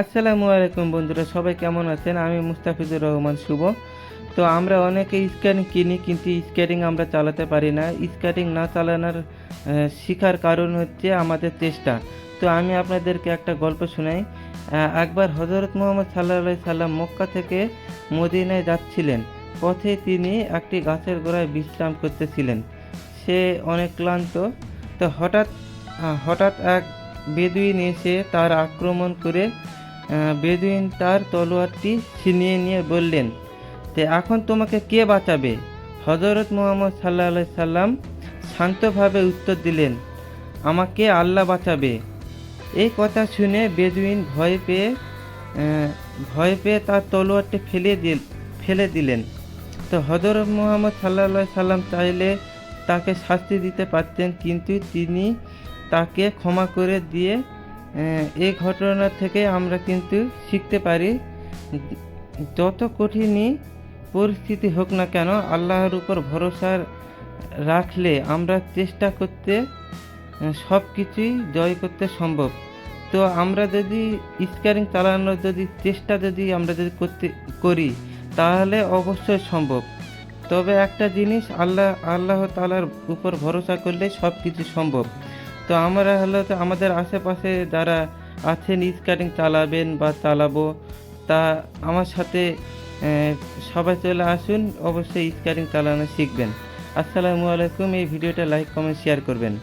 আসসালামু আলাইকুম বন্ধুরা, সবাই কেমন আছেন? আমি মুস্তাফিজুর রহমান শুভ। তো আমরা অনেকে স্ক্যানিং কিনি, কিন্তু স্ক্যানিং আমরা চালাতে পারি না। স্ক্যানিং না চালানোর শিখার কারণ হচ্ছে আমাদের চেষ্টা। তো আমি আপনাদেরকে একটা গল্প শোনাই। একবার হজরত মোহাম্মদ সাল্লাহ সাল্লাম মক্কা থেকে মদিনায় যাচ্ছিলেন। পথে তিনি একটি গাছের গোড়ায় বিশ্রাম করতেছিলেন। সে অনেক ক্লান্ত। তো হঠাৎ হঠাৎ এক বেদুইন এসে তার আক্রমণ করে বেদুইন তার তলোয়ারটি ছিনিয়ে নিয়ে বললেন, তে এখন তোমাকে কে বাঁচাবে? হজরত মোহাম্মদ সাল্লাহ সাল্লাম শান্তভাবে উত্তর দিলেন, আমাকে আল্লাহ বাঁচাবে। এই কথা শুনে বেদুইন ভয় পেয়ে ভয় পেয়ে তার তলোয়ারটি ফেলে দিল ফেলে দিলেন। তো হজরত মোহাম্মদ সাল্লাহ সাল্লাম চাইলে তাকে শাস্তি দিতে পারতেন, কিন্তু তিনি তাকে ক্ষমা করে দিয়ে এই ঘটনা থেকে আমরা কিন্তু শিখতে পারি যত কঠিনই পরিস্থিতি হোক না কেন, আল্লাহর উপর ভরসা রাখলে আমরা চেষ্টা করতে সব কিছুই জয় করতে সম্ভব। তো আমরা যদি স্ক্যারিং চালানোর যদি চেষ্টা যদি আমরা যদি করতে, করি, তাহলে অবশ্যই সম্ভব। তবে একটা জিনিস আল্লাহ আল্লাহ তালার উপর ভরসা করলে সব কিছু সম্ভব। তো আমরা হলো তো আমাদের আশেপাশে যারা আছেন স্কাটিং চালাবেন বা চালাবো, তা আমার সাথে সবাই চলে আসুন, অবশ্যই স্কাটিং চালানো শিখবেন। আসসালামু আলাইকুম, এই ভিডিওটা লাইক কমেন্ট শেয়ার করবেন।